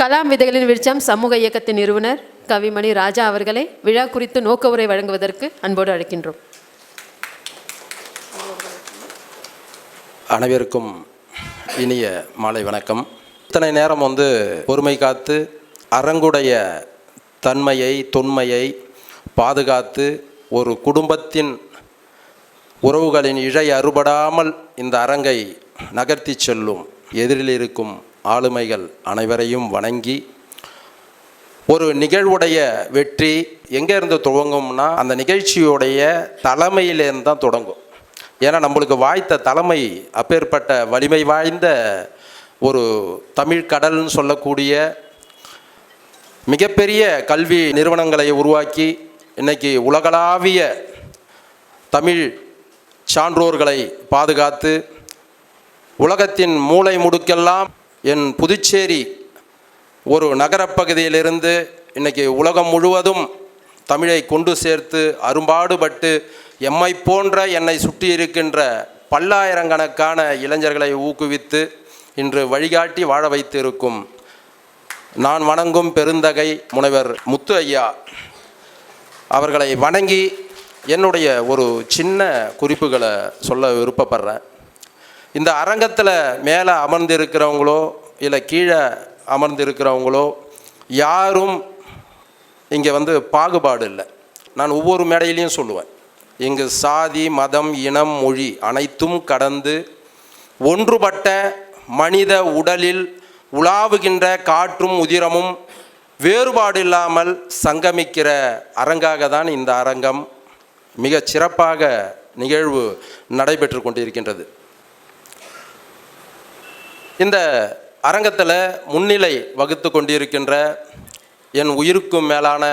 கலாம் விதைகளின் விருச்சம் சமூக இயக்கத்தின் நிறுவனர் கவிமணி ராஜா அவர்களை விழா குறித்து நோக்க உரை வழங்குவதற்கு அன்போடு அழைக்கின்றோம். அனைவருக்கும் இனிய மாலை வணக்கம். இத்தனை நேரம் வந்து பொறுமை காத்து அரங்குடைய தன்மையை தொன்மையை பாதுகாத்து ஒரு குடும்பத்தின் உறவுகளின் இழை அறுபடாமல் இந்த அரங்கை நகர்த்தி செல்லும் எதிரில் இருக்கும் ஆளுமைகள் அனைவரையும் வணங்கி ஒரு நிகழ்வுடைய வெற்றி எங்கேருந்து துவங்கும்னா அந்த நிகழ்ச்சியுடைய தலைமையிலேருந்து தான் தொடங்கும். ஏன்னா நம்மளுக்கு வாய்த்த தலைமை அப்பேற்பட்ட வலிமை வாய்ந்த ஒரு தமிழ் கடல்னு சொல்லக்கூடிய மிகப்பெரிய கல்வி நிறுவனங்களை உருவாக்கி இன்னைக்கு உலகளாவிய தமிழ் சான்றோர்களை பாதுகாத்து உலகத்தின் மூளை முடுக்கெல்லாம் என் புதுச்சேரி ஒரு நகரப்பகுதியிலிருந்து இன்னைக்கு உலகம் முழுவதும் தமிழை கொண்டு சேர்த்து அரும்பாடுபட்டு எம்மை போன்ற என்னை சுற்றி இருக்கின்ற பல்லாயிரக்கணக்கான இளைஞர்களை ஊக்குவித்து இன்று வழிகாட்டி வாழ வைத்திருக்கும் நான் வணங்கும் பெருந்தகை முனைவர் முத்து ஐயா அவர்களை வணங்கி என்னுடைய ஒரு சின்ன குறிப்புகளை சொல்ல விருப்பப்படுறேன். இந்த அரங்கத்தில் மேலே அமர்ந்திருக்கிறவங்களோ இல்லை கீழே அமர்ந்திருக்கிறவங்களோ யாரும் இங்கே வந்து பாகுபாடு இல்லை. நான் ஒவ்வொரு மேடையிலையும் சொல்லுவேன். இங்கு சாதி மதம் இனம் மொழி அனைத்தும் கடந்து ஒன்றுபட்ட மனித உடலில் உலாவுகின்ற காற்றும் உதிரமும் வேறுபாடு இல்லாமல் சங்கமிக்கிற அரங்காக தான் இந்த அரங்கம். மிகச் சிறப்பாக நிகழ்வு நடைபெற்று கொண்டிருக்கின்றது. இந்த அரங்கத்தில் முன்னிலை வகுத்து கொண்டிருக்கின்ற என் உயிருக்கும் மேலான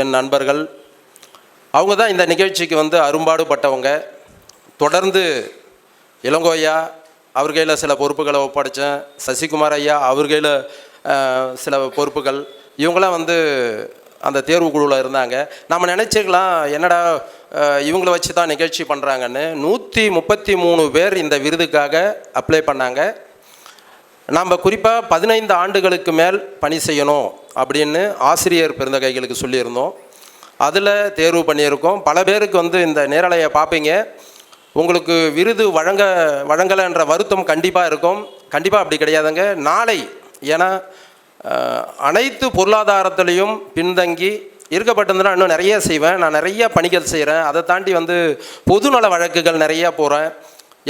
என் நண்பர்கள் அவங்க தான் இந்த நிகழ்ச்சிக்கு வந்து அரும்பாடுபட்டவங்க. தொடர்ந்து இளங்கோய்யா அவர் கையில் சில பொறுப்புகளை ஒப்படைச்சேன். சசிகுமார் ஐயா அவர் கையில் சில பொறுப்புகள். இவங்களாம் வந்து அந்த தேர்வு குழுவில் இருந்தாங்க. நம்ம நினச்சிக்கலாம் என்னடா இவங்கள வச்சு தான் நிகழ்ச்சி பண்ணுறாங்கன்னு நூற்றி முப்பத்தி மூணு பேர் இந்த விருதுக்காக அப்ளை பண்ணாங்க. நாம் குறிப்பாக பதினைந்து ஆண்டுகளுக்கு மேல் பணி செய்யணும் அப்படின்னு ஆசிரியர் பெருந்தகைகளுக்கு சொல்லியிருந்தோம். அதில் தேர்வு பண்ணியிருக்கோம். பல பேருக்கு வந்து இந்த நேரலையை பார்ப்பீங்க. உங்களுக்கு விருது வழங்க வழங்கலைன்ற வருத்தம் கண்டிப்பாக இருக்கும். கண்டிப்பாக அப்படி கிடையாதுங்க. நாளை ஏன்னா அனைத்து பொருளாதாரத்திலையும் பின்தங்கி இருக்கப்பட்டிருந்தனா இன்னும் நிறைய செய்வேன். நான் நிறைய பணிகள் செய்கிறேன் அதை தாண்டி வந்து பொதுநல வழக்குகள் நிறையா போகிறேன்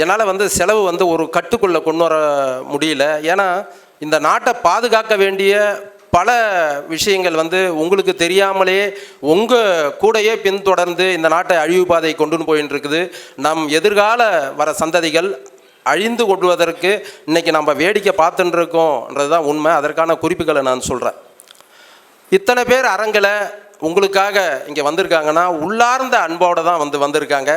என்னால் வந்து செலவு வந்து ஒரு கட்டுக்குள்ளே கொண்டு வர முடியல. ஏன்னா இந்த நாட்டை பாதுகாக்க வேண்டிய பல விஷயங்கள் வந்து உங்களுக்கு தெரியாமலே உங்கள் கூடையே பின்தொடர்ந்து இந்த நாட்டை அழிவு பாதை கொண்டு போயின்னு இருக்குது நம் எதிர்கால வர சந்ததிகள் அழிந்து கொள்வதற்கு இன்னைக்கு நம்ம வேடிக்கை பார்த்துட்டு இருக்கோன்றது தான் உண்மை. அதற்கான குறிப்புகளை நான் சொல்கிறேன் இத்தனை பேர் அரங்கில் உங்களுக்காக இங்கே வந்திருக்காங்கன்னா உள்ளார்ந்த அன்போடு தான் வந்து வந்திருக்காங்க.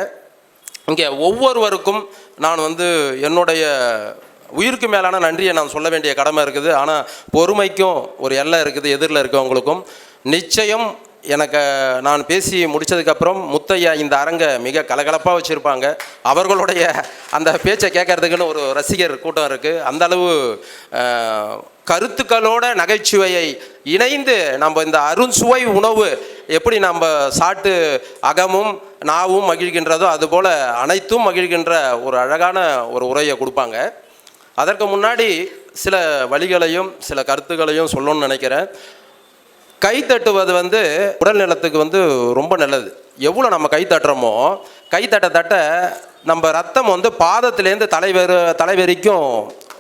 இங்கே ஒவ்வொருவருக்கும் நான் வந்து என்னுடைய உயிருக்கு மேலான நன்றியை நான் சொல்ல வேண்டிய கடமை இருக்குது. ஆனால் பொறுமைக்கும் ஒரு எல்லை இருக்குது எதிரில் இருக்கவங்களுக்கும். நிச்சயம் எனக்கு நான் பேசி முடித்ததுக்கப்புறம் முத்தையா இந்த அரங்கை மிக கலகலப்பாக வச்சுருப்பாங்க. அவர்களுடைய அந்த பேச்சை கேட்கறதுக்குன்னு ஒரு ரசிகர் கூட்டம் இருக்குது அந்தளவு கருத்துக்களோட நகைச்சுவையை இணைந்து நம்ம இந்த அருண்சுவை உணவு எப்படி நம்ம சாட்டு அகமும் நாவும் மகிழ்கின்றதோ அதுபோல் அனைத்தும் மகிழ்கின்ற ஒரு அழகான ஒரு உரையை கொடுப்பாங்க. அதற்கு முன்னாடி சில வழிகளையும் சில கருத்துக்களையும் சொல்லணும்னு நினைக்கிறேன். கை தட்டுவது வந்து உடல் நலத்துக்கு வந்து ரொம்ப நல்லது. எவ்வளோ நம்ம கை தட்டுறோமோ கை தட்ட தட்ட நம்ம ரத்தம் வந்து பாதத்துலேருந்து தலைவரு தலைவரிக்கும்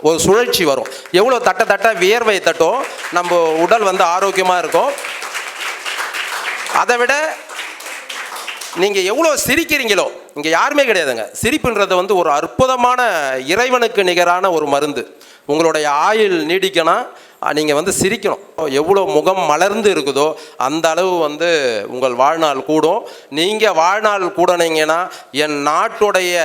ஒரு சுழற்சி வரும். எவ்வளோ தட்ட தட்ட வியர்வை தட்டும். நம்ம உடல் வந்து ஆரோக்கியமாக இருக்கும். அதை விட நீங்கள் எவ்வளோ சிரிக்கிறீங்களோ இங்கே யாருமே கிடையாதுங்க. சிரிப்புன்றது வந்து ஒரு அற்புதமான இறைவனுக்கு நிகரான ஒரு மருந்து. உங்களுடைய ஆயுள் நீடிக்கணும். நீங்கள் வந்து சிரிக்கணும். எவ்வளோ முகம் மலர்ந்து இருக்குதோ அந்த அளவு வந்து உங்கள் வாழ்நாள் கூடும். நீங்கள் வாழ்நாள் கூடனீங்கன்னா என் நாட்டுடைய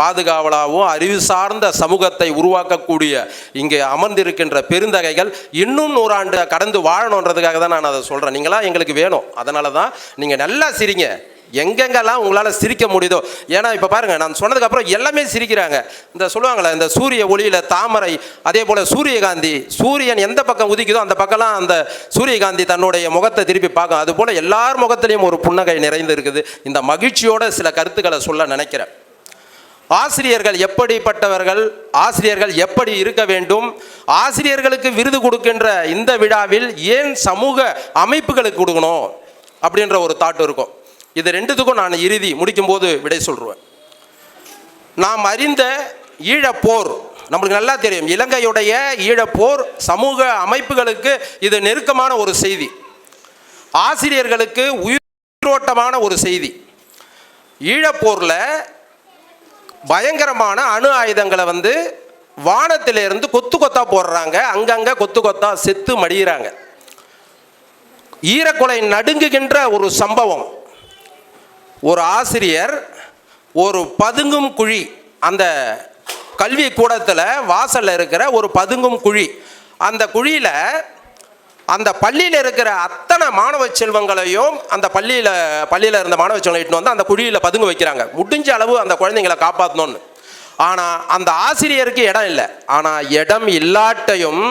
பாதுகாவலாகவும் அறிவு சார்ந்த சமூகத்தை உருவாக்கக்கூடிய இங்கே அமர்ந்திருக்கின்ற பெருந்தகைகள் இன்னும் நூறாண்டு கடந்து வாழணுன்றதுக்காக தான் நான் அதை சொல்கிறேன் நீங்களாம் எங்களுக்கு வேணும். அதனால தான் நீங்கள் நல்லா சிரிங்க. எங்கெங்கெல்லாம் உங்களால் சிரிக்க முடியுதோ ஏன்னா இப்போ பாருங்கள் நான் சொன்னதுக்கப்புறம் எல்லாமே சிரிக்கிறாங்க. இந்த சொல்லுவாங்களே இந்த சூரிய ஒளியில் தாமரை அதே போல் சூரியகாந்தி சூரியன் எந்த பக்கம் உதிக்குதோ அந்த பக்கம்லாம் அந்த சூரியகாந்தி தன்னுடைய முகத்தை திருப்பி பார்க்கும். அதுபோல் எல்லார் முகத்திலையும் ஒரு புன்னகை நிறைந்து இருக்குது. இந்த மகிழ்ச்சியோட சில கருத்துக்களை சொல்ல நினைக்கிறேன். ஆசிரியர்கள் எப்படிப்பட்டவர்கள் ஆசிரியர்கள் எப்படி இருக்க வேண்டும் ஆசிரியர்களுக்கு விருது கொடுக்கின்ற இந்த விழாவில் ஏன் சமூக அமைப்புகளுக்கு கொடுக்கணும் அப்படின்ற ஒரு தாட் இருக்கும். இது ரெண்டுத்துக்கும் நான் இறுதி முடிக்கும்போது விடை சொல்லுவேன் நாம் அறிந்த ஈழப்போர் நம்மளுக்கு நல்லா தெரியும் இலங்கையுடைய ஈழப்போர் சமூக அமைப்புகளுக்கு இது நெருக்கமான ஒரு செய்தி. ஆசிரியர்களுக்கு உயிரோட்டமான ஒரு செய்தி. ஈழப்போரில் பயங்கரமான அணு ஆயுதங்களை வந்து வானத்திலிருந்து கொத்து கொத்தா போடுறாங்க. அங்கங்கே கொத்து கொத்தா செத்து மடிகிறாங்க ஈரக்குலை நடுங்குகின்ற ஒரு சம்பவம். ஒரு ஆசிரியர் ஒரு பதுங்கும் குழி அந்த கல்வி கூடத்தில் வாசலில் இருக்கிற ஒரு பதுங்கும் குழி. அந்த குழியில் அந்த பள்ளியில் இருக்கிற அத்தனை மாணவ செல்வங்களையும் அந்த பள்ளியில் பள்ளியில் இருந்த மாணவ செல்வங்களை இட்டுன்னு வந்து அந்த குழியில் பதுங்க வைக்கிறாங்க. முடிஞ்ச அளவு அந்த குழந்தைங்களை காப்பாற்றணும்னு ஆனால் அந்த ஆசிரியருக்கு இடம் இல்லை. ஆனால் இடம் இல்லாட்டையும்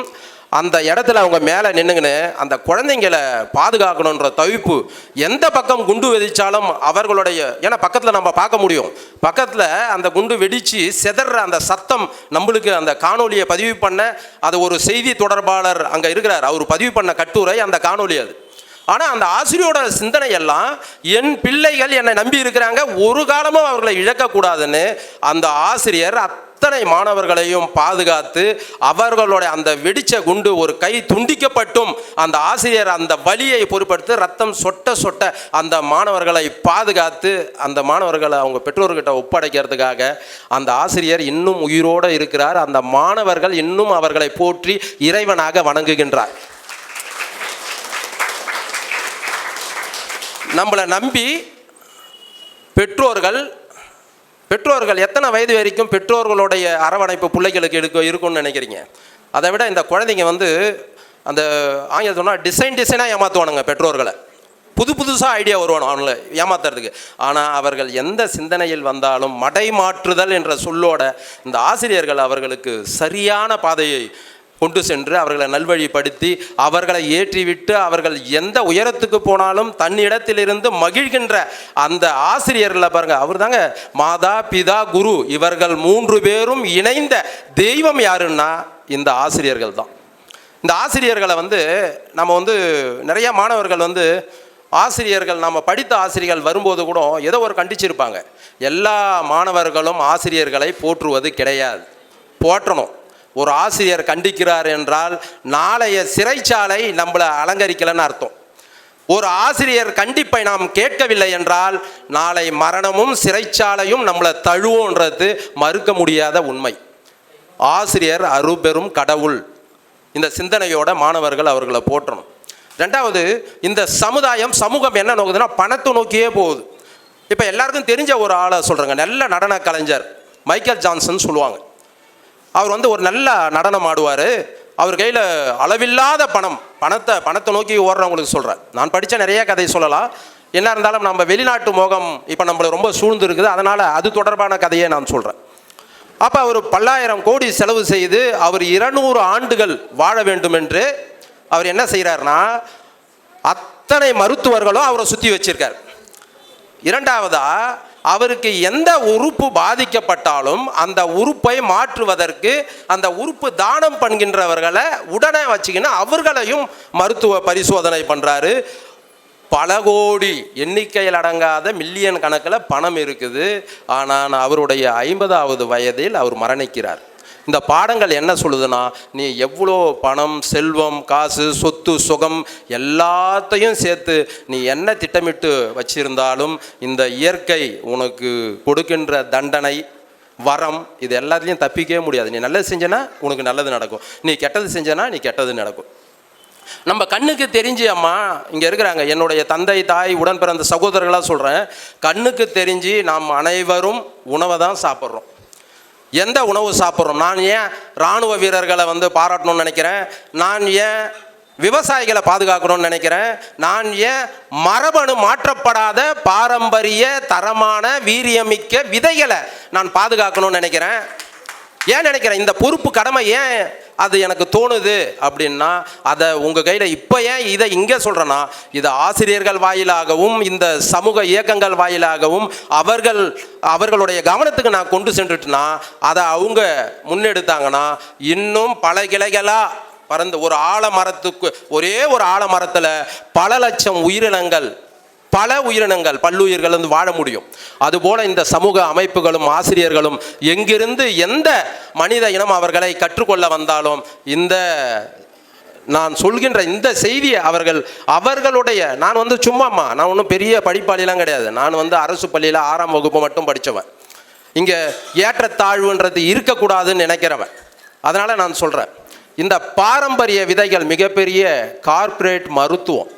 அந்த இடத்துல அவங்க மேலே நின்றுங்கன்னு அந்த குழந்தைங்களை பாதுகாக்கணுன்ற தவிப்பு எந்த பக்கம் குண்டு வெடித்தாலும் அவர்களுடைய ஏன்னா பக்கத்தில் நம்ம பார்க்க முடியும். பக்கத்தில் அந்த குண்டு வெடித்து செதற அந்த சத்தம் நம்மளுக்கு அந்த காணொலியை பதிவு பண்ண அது ஒரு செய்தி தொடர்பாளர் அங்கே இருக்கிறார். அவர் பதிவு பண்ண கட்டுரை அந்த காணொலி அது. ஆனால் அந்த ஆசிரியரோட சிந்தனை எல்லாம் என் பிள்ளைகள் என்னை நம்பி இருக்கிறாங்க ஒரு காலமும் அவர்களை இழக்கக்கூடாதுன்னு அந்த ஆசிரியர் அத்தனை மாணவர்களையும் பாதுகாத்து அவர்களுடைய அந்த வெடிச்ச குண்டு ஒரு கை துண்டிக்கப்பட்டும் அந்த ஆசிரியர் அந்த வலியை பொருட்படுத்தி ரத்தம் சொட்ட சொட்ட அந்த மாணவர்களை பாதுகாத்து அந்த மாணவர்களை அவங்க பெற்றோர்கிட்ட ஒப்படைக்கிறதுக்காக அந்த ஆசிரியர் இன்னும் உயிரோடு இருக்கிறார். அந்த மாணவர்கள் இன்னும் அவர்களை போற்றி இறைவனாக வணங்குகின்றார். நம்மளை நம்பி பெற்றோர்கள் பெற்றோர்கள் எத்தனை வயது வரைக்கும் பெற்றோர்களுடைய அரவணைப்பு பிள்ளைகளுக்கு எடுக்க இருக்கும்னு நினைக்கிறீங்க? அதை விட இந்த குழந்தைங்க வந்து அந்த ஆங்கிலம் சொன்னால் டிசைன் டிசைனாக ஏமாற்றுவானுங்க பெற்றோர்களை. புது புதுசாக ஐடியா வருவானு அவங்கள ஏமாத்துறதுக்கு. ஆனால் அவர்கள் எந்த சிந்தனையில் வந்தாலும் மடை மாற்றுதல் என்ற சொல்லோட இந்த ஆசிரியர்கள் அவர்களுக்கு சரியான பாதையை கொண்டு சென்று அவர்களை நல்வழிப்படுத்தி அவர்களை ஏற்றிவிட்டு அவர்கள் எந்த உயரத்துக்கு போனாலும் தன்னிடத்திலிருந்து மகிழ்கின்ற அந்த ஆசிரியர்களை பாருங்க அவர் தாங்க மாதா பிதா குரு இவர்கள் மூன்று பேரும் இணைந்த தெய்வம் யாருன்னா இந்த ஆசிரியர்கள் தான். இந்த ஆசிரியர்களை வந்து நம்ம வந்து நிறைய மாணவர்கள் வந்து ஆசிரியர்கள் நம்ம படித்த ஆசிரியர்கள் வரும்போது கூட ஏதோ ஒரு கண்டிச்சிருப்பாங்க. எல்லா மாணவர்களும் ஆசிரியர்களை போற்றுவது கிடையாது. போற்றணும். ஒரு ஆசிரியர் கண்டிக்கிறார் என்றால் நாளைய சிறைச்சாலை நம்மளை அலங்கரிக்கலைன்னு அர்த்தம். ஒரு ஆசிரியர் கண்டிப்பை நாம் கேட்கவில்லை என்றால் நாளை மரணமும் சிறைச்சாலையும் நம்மளை தழுவோன்றது மறுக்க முடியாத உண்மை. ஆசிரியர் அருபெரும் கடவுள். இந்த சிந்தனையோட மாணவர்கள் அவர்களை போற்றணும். ரெண்டாவது இந்த சமுதாயம் சமூகம் என்ன நோக்குதுன்னா பணத்தை நோக்கியே போகுது. இப்போ எல்லாருக்கும் தெரிஞ்ச ஒரு ஆளை சொல்கிறேங்க நல்ல நடன கலைஞர் மைக்கேல் ஜான்சன் சொல்லுவாங்க. அவர் வந்து ஒரு நல்ல நடனம் ஆடுவார். அவர் கையில் அளவில்லாத பணம் பணத்தை பணத்தை நோக்கி ஓடுறவங்களுக்கு சொல்கிறேன் நான் படித்த நிறைய கதை சொல்லலாம். என்ன இருந்தாலும் நம்ம வெளிநாட்டு மோகம் இப்போ நம்மளை ரொம்ப சூழ்ந்து இருக்குது அதனால் அது தொடர்பான கதையை நான் சொல்கிறேன் அப்போ அவர் பல்லாயிரம் கோடி செலவு செய்து அவர் இருநூறு ஆண்டுகள் வாழ வேண்டும் என்று அவர் என்ன செய்கிறாருன்னா அத்தனை மருத்துவர்களும் அவரை சுற்றி வச்சிருக்கார். இரண்டாவதாக அவருக்கு எந்த உறுப்பு பாதிக்கப்பட்டாலும் அந்த உறுப்பை மாற்றுவதற்கு அந்த உறுப்பு தானம் பண்ணுகின்றவர்களை உடனே வச்சுக்கின்னு அவர்களையும் மருத்துவ பரிசோதனை பண்ணுறாரு பல கோடி எண்ணிக்கையில் அடங்காத மில்லியன் கணக்கில் பணம் இருக்குது. ஆனால் அவருடைய ஐம்பதாவது வயதில் அவர் மரணிக்கிறார். இந்த பாடங்கள் என்ன சொல்லுதுன்னா நீ எவ்வளோ பணம் செல்வம் காசு சொத்து சுகம் எல்லாத்தையும் சேர்த்து நீ என்ன திட்டமிட்டு வச்சிருந்தாலும் இந்த இயற்கை உனக்கு கொடுக்கின்ற தண்டனை வரம் இது எல்லாத்துலேயும் தப்பிக்கவே முடியாது. நீ நல்லது செஞ்சனா உனக்கு நல்லது நடக்கும். நீ கெட்டது செஞ்சனா நீ கெட்டது நடக்கும். நம்ம கண்ணுக்கு தெரிஞ்சு அம்மா இங்கே இருக்கிறாங்க என்னுடைய தந்தை தாய் உடன் பிறந்த சகோதரர்களாக சொல்கிறேன் கண்ணுக்கு தெரிஞ்சு நாம் அனைவரும் உணவை தான் சாப்பிட்றோம். எந்த உணவு சாப்பிட்றோம்? நான் ஏன் இராணுவ வீரர்களை வந்து பாராட்டணும்னு நினைக்கிறேன்? நான் ஏன் விவசாயிகளை பாதுகாக்கணும்னு நினைக்கிறேன்? நான் ஏன் மரபணு மாற்றப்படாத பாரம்பரிய தரமான வீரியமிக்க விதைகளை நான் பாதுகாக்கணும்னு நினைக்கிறேன்? ஏன் நினைக்கிறேன்? இந்த பொறுப்பு கடமை ஏன் அது எனக்கு தோணுது அப்படின்னா அதை உங்கள் கையில் இப்போ ஏன் இதை இங்கே சொல்கிறேன்னா இதை ஆசிரியர்கள் வாயிலாகவும் இந்த சமூக இயக்கங்கள் வாயிலாகவும் அவர்கள் அவர்களுடைய கவனத்துக்கு நான் கொண்டு சென்றுட்டுனா அதை அவங்க முன்னெடுத்தாங்கன்னா இன்னும் பல கிளைகளாக பறந்து ஒரு ஆலமரத்துக்கு ஒரே ஒரு ஆலமரத்தில் பல லட்சம் உயிரினங்கள் பல உயிரினங்கள் பல்லுயிர்கள் வந்து வாழ முடியும். அதுபோல இந்த சமூக அமைப்புகளும் ஆசிரியர்களும் எங்கிருந்து எந்த மனித இனம் அவர்களை கற்றுக்கொள்ள வந்தாலும் இந்த நான் சொல்கின்ற இந்த செய்தியை அவர்கள் அவர்களுடைய நான் வந்து சும்மாம்மா நான் ஒன்றும் பெரிய படிப்பாளிலாம் கிடையாது. நான் வந்து அரசு பள்ளியில் ஆறாம் வகுப்பு மட்டும் படித்தவன் இங்கே ஏற்றத்தாழ்வுன்றது இருக்கக்கூடாதுன்னு நினைக்கிறவன். அதனால் நான் சொல்கிறேன் இந்த பாரம்பரிய விதைகள் மிகப்பெரிய கார்ப்பரேட் மருத்துவம்.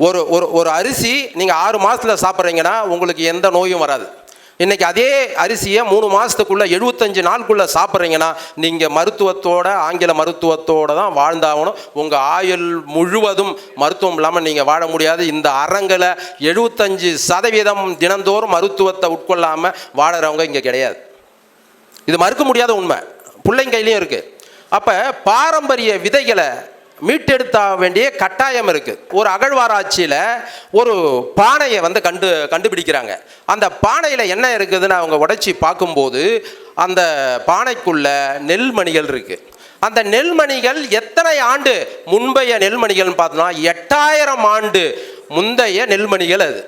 ஒரு ஒரு ஒரு அரிசி நீங்கள் ஆறு மாதத்தில் சாப்பிட்றீங்கன்னா உங்களுக்கு எந்த நோயும் வராது. இன்றைக்கி அதே அரிசியை மூணு மாதத்துக்குள்ளே எழுபத்தஞ்சு நாளுக்குள்ளே சாப்பிட்றீங்கன்னா நீங்கள் மருத்துவத்தோட ஆங்கில மருத்துவத்தோடு தான் வாழ்ந்தாகணும். உங்கள் ஆயுள் முழுவதும் மருத்துவம் இல்லாமல் நீங்கள் வாழ முடியாது. இந்த அறங்களை எழுபத்தஞ்சு சதவீதம் தினந்தோறும் மருத்துவத்தை உட்கொள்ளாமல் வாழறவங்க இங்கே கிடையாது. இது மறுக்க முடியாத உண்மை. பிள்ளைங்க கையிலையும் இருக்குது அப்போ பாரம்பரிய விதைகளை மீட்டெடுத்த வேண்டிய கட்டாயம் இருக்குது ஒரு அகழ்வாராய்ச்சியில் ஒரு பானையை வந்து கண்டு கண்டுபிடிக்கிறாங்க. அந்த பானையில் என்ன இருக்குதுன்னு அவங்க உடைச்சி பார்க்கும்போது அந்த பானைக்குள்ள நெல்மணிகள் இருக்குது அந்த நெல்மணிகள் எத்தனை ஆண்டு முன்பைய நெல்மணிகள்னு பார்த்தோம்னா எட்டாயிரம் ஆண்டு முந்தைய நெல்மணிகள் அது.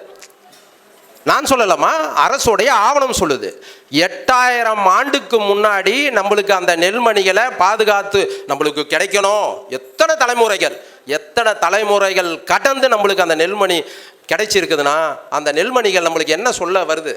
நான் சொல்லலாமா? அரசுடைய ஆவணம் சொல்லுது. எட்டாயிரம் ஆண்டுக்கு முன்னாடி நம்மளுக்கு அந்த நெல்மணிகளை பாதுகாத்து நம்மளுக்கு கிடைக்கணும். எத்தனை தலைமுறைகள்? எத்தனை தலைமுறைகள் கடந்து நம்மளுக்கு அந்த நெல்மணி கிடைச்சிருக்குதுன்னா அந்த நெல்மணிகள் நம்மளுக்கு என்ன சொல்ல வருது?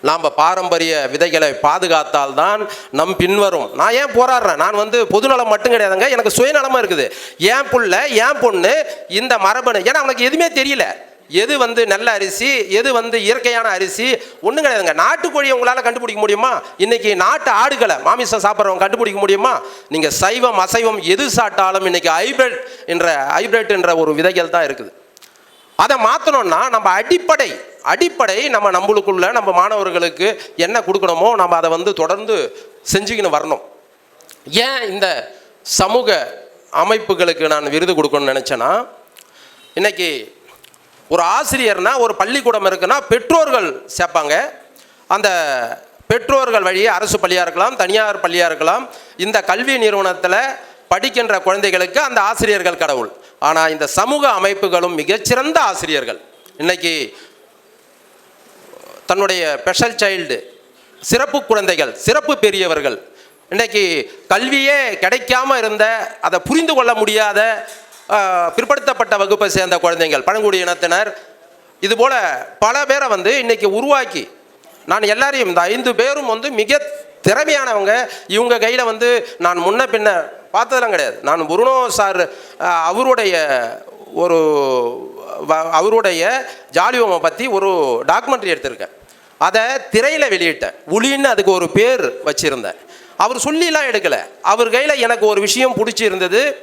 நாம் பாரம்பரிய விதைகளை பாதுகாத்தால் தான் நம் பின்வரும். நான் ஏன் போராடுறேன்? நான் வந்து பொதுநலம் மட்டும் கிடையாதுங்க. எனக்கு சுயநலமாக இருக்குது. ஏன் புள்ள ஏன் பொண்ணு இந்த மரபணு ஏன்னா அவனுக்கு எதுவுமே தெரியல. எது வந்து நல்ல அரிசி எது வந்து இயற்கையான அரிசி ஒன்றும் கிடையாதுங்க. நாட்டுக்கோழியை உங்களால் கண்டுபிடிக்க முடியுமா? இன்னைக்கு நாட்டு ஆடுகளை மாமிசம் சாப்பிட்றவங்க கண்டுபிடிக்க முடியுமா? நீங்கள் சைவம் அசைவம் எது சாப்பிட்டாலும் இன்றைக்கி ஹைபிரிட் என்ற ஹைப்ரிட் என்ற ஒரு விதைகள் தான் இருக்குது. அதை மாற்றணும்னா நம்ம அடிப்படை அடிப்படை நம்ம நம்மளுக்குள்ள நம்ம மாணவர்களுக்கு என்ன கொடுக்கணுமோ நம்ம அதை வந்து தொடர்ந்து செஞ்சுக்கின்னு வரணும். ஏன் இந்த சமூக அமைப்புகளுக்கு நான் விருது கொடுக்கணும்னு நினச்சேன்னா இன்றைக்கி ஒரு ஆசிரியர்னா ஒரு பள்ளிக்கூடம் இருக்குன்னா பெற்றோர்கள் சேர்ப்பாங்க. அந்த பெற்றோர்கள் வழியே அரசு பள்ளியாக இருக்கலாம் தனியார் பள்ளியாக இருக்கலாம் இந்த கல்வி நிறுவனத்தில் படிக்கின்ற குழந்தைகளுக்கு அந்த ஆசிரியர்கள் கடவுள். ஆனால் இந்த சமூக அமைப்புகளும் மிகச்சிறந்த ஆசிரியர்கள். இன்னைக்கு தன்னுடைய ஸ்பெஷல் சைல்டு சிறப்பு குழந்தைகள் சிறப்பு பெரியவர்கள். இன்னைக்கு கல்வியே கிடைக்காம இருந்த அதை புரிந்து கொள்ள முடியாத பிற்படுத்தப்பட்ட வகுப்பை சேர்ந்த குழந்தைகள் பழங்குடியினத்தினர் இதுபோல் பல பேரை வந்து இன்றைக்கி உருவாக்கி நான் எல்லாரையும் இந்த ஐந்து பேரும் வந்து மிக திறமையானவங்க. இவங்க கையில் வந்து நான் முன்ன பின்ன பார்த்ததெல்லாம் கிடையாது. நான் புருணோ சார் அவருடைய ஒரு வ- அவருடைய ஜாலியோமை பற்றி ஒரு டாக்குமெண்ட்ரி எடுத்திருக்கேன். அதை திரையில் வெளியிட்டேன். ஒளின்னு அதுக்கு ஒரு பேர் வச்சுருந்தேன். அவர் சொல்லிலாம் எடுக்கலை. அவர் கையில் எனக்கு ஒரு விஷயம் பிடிச்சிருந்தது.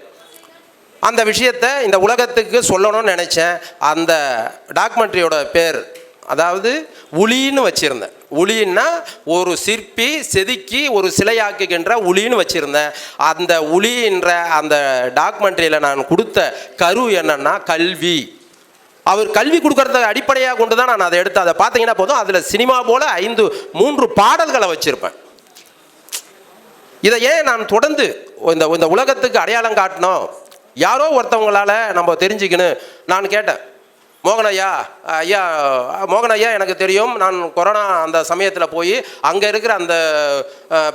அந்த விஷயத்தை இந்த உலகத்துக்கு சொல்லணும்னு நினச்சேன். அந்த டாக்குமெண்ட்ரியோட பேர் அதாவது உளின்னு வச்சுருந்தேன். உளின்னா ஒரு சிற்பி செதுக்கி ஒரு சிலையாக்குகின்ற உளின்னு வச்சுருந்தேன். அந்த உளின்ற அந்த டாக்குமெண்ட்ரியில் நான் கொடுத்த கரு என்னன்னா கல்வி. அவர் கல்வி கொடுக்கறத அடிப்படையாக கொண்டு தான் நான் அதை எடுத்து அதை பார்த்தீங்கன்னா போதும். அதில் சினிமா போல் ஐந்து மூன்று பாடல்களை வச்சுருப்பேன். இதை ஏன் நான் தொடர்ந்து இந்த இந்த உலகத்துக்கு அடையாளம் காட்டணும்? யாரோ ஒருத்தவங்களால நம்ம தெரிஞ்சுக்கணும் நான் கேட்டேன் மோகன் ஐயா ஐயா மோகன் ஐயா எனக்கு தெரியும் நான் கொரோனா அந்த சமயத்தில் போய் அங்கே இருக்கிற அந்த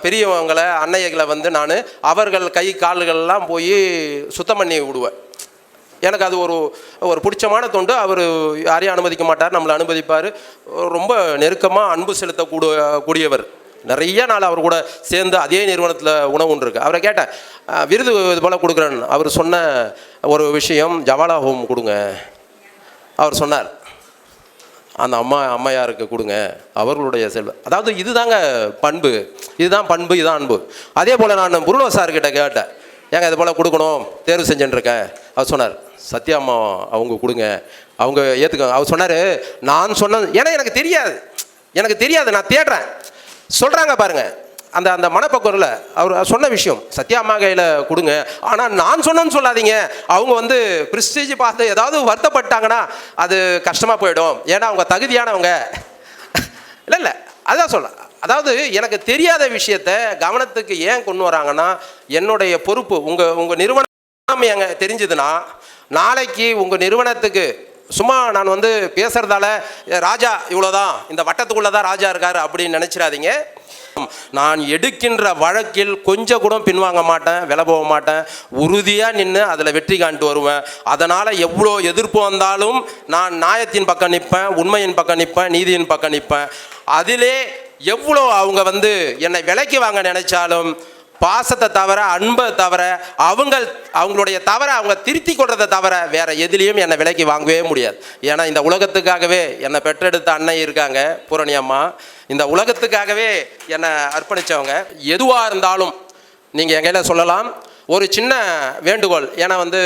பெரியவங்களை அன்னையர்களை வந்து நான் அவர்கள் கை கால்கள்லாம் போய் சுத்தம் பண்ணி விடுவேன். எனக்கு அது ஒரு ஒரு பிடிச்சமான தொண்டு. அவர் யாரையும் அனுமதிக்க மாட்டார் நம்மளை அனுமதிப்பார். ரொம்ப நெருக்கமாக அன்பு செலுத்தக்கூட கூடியவர். நிறைய நாள் அவர் கூட சேர்ந்து அதே நிறுவனத்தில் உணவு ஒன்று இருக்கு. அவரை கேட்டேன் விருது இது போல் கொடுக்குறேன் அவர் சொன்ன ஒரு விஷயம் ஜவாலா ஹோம் கொடுங்க. அவர் சொன்னார் அந்த அம்மா அம்மையாருக்கு கொடுங்க அவர்களுடைய செல்வம் அதாவது இதுதாங்க பண்பு. இதுதான் பண்பு இதுதான் அன்பு. அதே போல் நான் புருணோ சார்கிட்ட கேட்டேன் ஏங்க இது போல் கொடுக்கணும் தேர்வு செஞ்சுட்டுருக்கேன் அவர் சொன்னார் சத்யா அம்மா அவங்க கொடுங்க. அவங்க ஏற்றுக்க அவர் சொன்னார் நான் சொன்ன ஏன்னா எனக்கு தெரியாது. எனக்கு தெரியாது நான் தேடுறேன். சொல்கிறாங்க பாருங்க. அந்த அந்த மனப்பக்குவரில் அவர் சொன்ன விஷயம் சத்யா கையில் கொடுங்க. ஆனால் நான் சொன்னேன்னு சொல்லாதீங்க. அவங்க வந்து பிரிஸ்டேஜ் பார்த்து ஏதாவது வருத்தப்பட்டாங்கன்னா அது கஷ்டமாக போயிடும். ஏன்னா அவங்க தகுதியானவங்க. இல்லை இல்லை. அதான் சொல்ல அதாவது எனக்கு தெரியாத விஷயத்த கவனத்துக்கு ஏன் கொண்டு வராங்கன்னா என்னுடைய பொறுப்பு உங்கள் உங்கள் நிறுவனம் எங்க தெரிஞ்சதுன்னா நாளைக்கு உங்கள் நிறுவனத்துக்கு சும்மா நான் வந்து பேசுறதால "ஏ, ராஜா இவ்வளோதான் இந்த வட்டத்துக்குள்ளே தான் ராஜா இருக்கார் அப்படின்னு நினச்சிடாதீங்க. நான் எடுக்கின்ற வழக்கில் கொஞ்சம் கூட பின்வாங்க மாட்டேன் விலை போக மாட்டேன். உறுதியாக நின்று அதில் வெற்றி காண்ட்டு வருவேன். அதனால் எவ்வளோ எதிர்ப்பு வந்தாலும் நான் நியாயத்தின் பக்கம் நிற்பேன் உண்மையின் பக்கம் நிற்பேன் நீதியின் பக்கம் நிற்பேன் அதிலே எவ்வளோ அவங்க வந்து என்னை விலைக்கு வாங்க நினைச்சாலும் பாசத்தை தவிர அன்பை தவிர அவங்க அவங்களுடைய தவிர அவங்க திருத்தி கொள்றதை தவிர வேற எதுலேயும் என்னை விலைக்கு வாங்கவே முடியாது. ஏன்னா இந்த உலகத்துக்காகவே என்னை பெற்றெடுத்த அன்னை இருக்காங்க பூரணி அம்மா. இந்த உலகத்துக்காகவே என்னை அர்ப்பணித்தவங்க எதுவாக இருந்தாலும் நீங்கள் எங்கையில் சொல்லலாம். ஒரு சின்ன வேண்டுகோள். ஏன்னா வந்து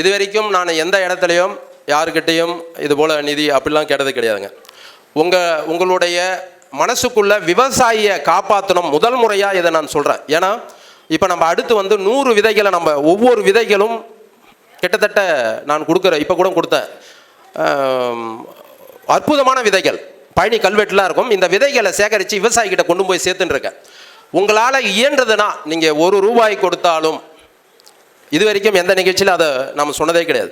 இது வரைக்கும் நான் எந்த இடத்துலையும் யாருக்கிட்டேயும் இது போல் நிதி அப்படிலாம் கேட்டது கிடையாதுங்க. உங்கள் உங்களுடைய மனசுக்குள்ள விவசாயியை காப்பாற்றணும் முதல் முறையாக இதை நான் சொல்கிறேன் ஏன்னா இப்போ நம்ம அடுத்து வந்து நூறு விதைகளை நம்ம ஒவ்வொரு விதைகளும் கிட்டத்தட்ட நான் கொடுக்குற இப்போ கூட கொடுத்தேன். அற்புதமான விதைகள். பழனி கல்வெட்டுலாம் இருக்கும். இந்த விதைகளை சேகரித்து விவசாயிகிட்ட கொண்டு போய் சேர்த்துன்னு இருக்கேன். உங்களால் இயன்றதுன்னா நீங்கள் ஒரு ரூபாய் கொடுத்தாலும் இது வரைக்கும் எந்த நிகழ்ச்சியில் அதை நம்ம சொன்னதே கிடையாது.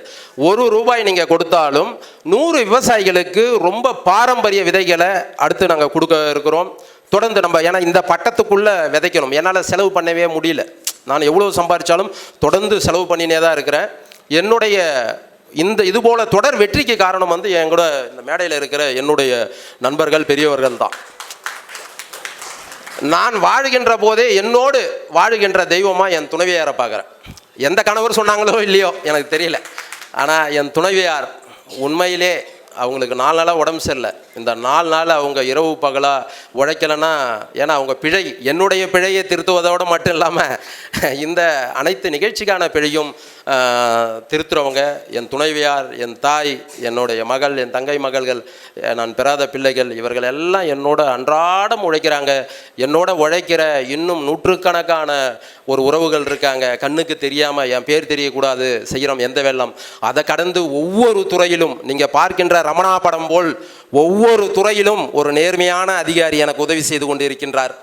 ஒரு ரூபாய் நீங்கள் கொடுத்தாலும் நூறு விவசாயிகளுக்கு ரொம்ப பாரம்பரிய விதைகளை அடுத்து நாங்கள் கொடுக்க இருக்கிறோம். தொடர்ந்து நம்ம ஏன்னா இந்த பட்டத்துக்குள்ளே விதைக்கணும். என்னால் செலவு பண்ணவே முடியல. நான் எவ்வளோ சம்பாதிச்சாலும் தொடர்ந்து செலவு பண்ணினே தான் இருக்கிறேன். என்னுடைய இந்த இது போல் தொடர் வெற்றிக்கு காரணம் வந்து என் கூட இந்த மேடையில் இருக்கிற என்னுடைய நண்பர்கள் பெரியவர்கள் தான். நான் வாழுகின்ற போதே என்னோடு வாழுகின்ற தெய்வமாக என் துணைவியாரை பார்க்குறேன். எந்த கணவர் சொன்னாங்களோ இல்லையோ எனக்கு தெரியல. ஆனால் என் துணைவியார் உண்மையிலே அவங்களுக்கு நாலு நாளாக உடம்பு சரியில்லை. இந்த நாலு நாள் அவங்க இரவு பகலாக உழைக்கலைன்னா ஏன்னா அவங்க பிழை என்னுடைய பிழையை திருத்துவதோடு மட்டும் இல்லாமல் இந்த அனைத்து நிகழ்ச்சிக்கான பிழையும் திருத்துறவங்க என் துணைவியார் என் தாய் என்னுடைய மகள் என் தங்கை மகள்கள் நான் பெறாத பிள்ளைகள் இவர்கள் எல்லாம் என்னோட அன்றாடம் உழைக்கிறாங்க. என்னோட உழைக்கிற இன்னும் நூற்றுக்கணக்கான ஒரு உறவுகள் இருக்காங்க. கண்ணுக்கு தெரியாமல் என் பேர் தெரியக்கூடாது செய்கிறோம் எந்த வெள்ளம். அதை கடந்து ஒவ்வொரு துறையிலும் நீங்கள் பார்க்கின்ற ரமணா படம் போல் ஒவ்வொரு துறையிலும் ஒரு நேர்மையான அதிகாரி எனக்கு உதவி செய்து கொண்டு இருக்கின்றார்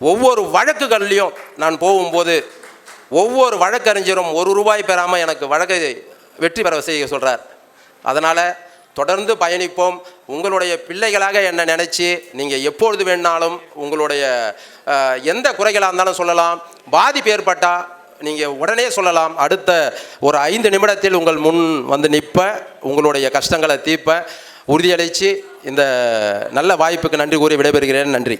ஒவ்வொரு வழக்குகள்லையும் நான் போகும்போது ஒவ்வொரு வழக்கறிஞரும் ஒரு ரூபாய் பெறாமல் எனக்கு வழக்கை வெற்றி பெற செய்ய சொல்கிறார் அதனால் தொடர்ந்து பயணிப்போம். உங்களுடைய பிள்ளைகளாக என்னை நினச்சி நீங்கள் எப்பொழுது வேணாலும் உங்களுடைய எந்த குறைகளாக இருந்தாலும் சொல்லலாம். பாதிப்பு ஏற்பட்டால் நீங்கள் உடனே சொல்லலாம். அடுத்த ஒரு ஐந்து நிமிடத்தில் உங்கள் முன் வந்து நிற்பேன் உங்களுடைய கஷ்டங்களை தீர்ப்ப. உறுதியளித்து இந்த நல்ல வாய்ப்புக்கு நன்றி கூறி விடைபெறுகிறேன். நன்றி.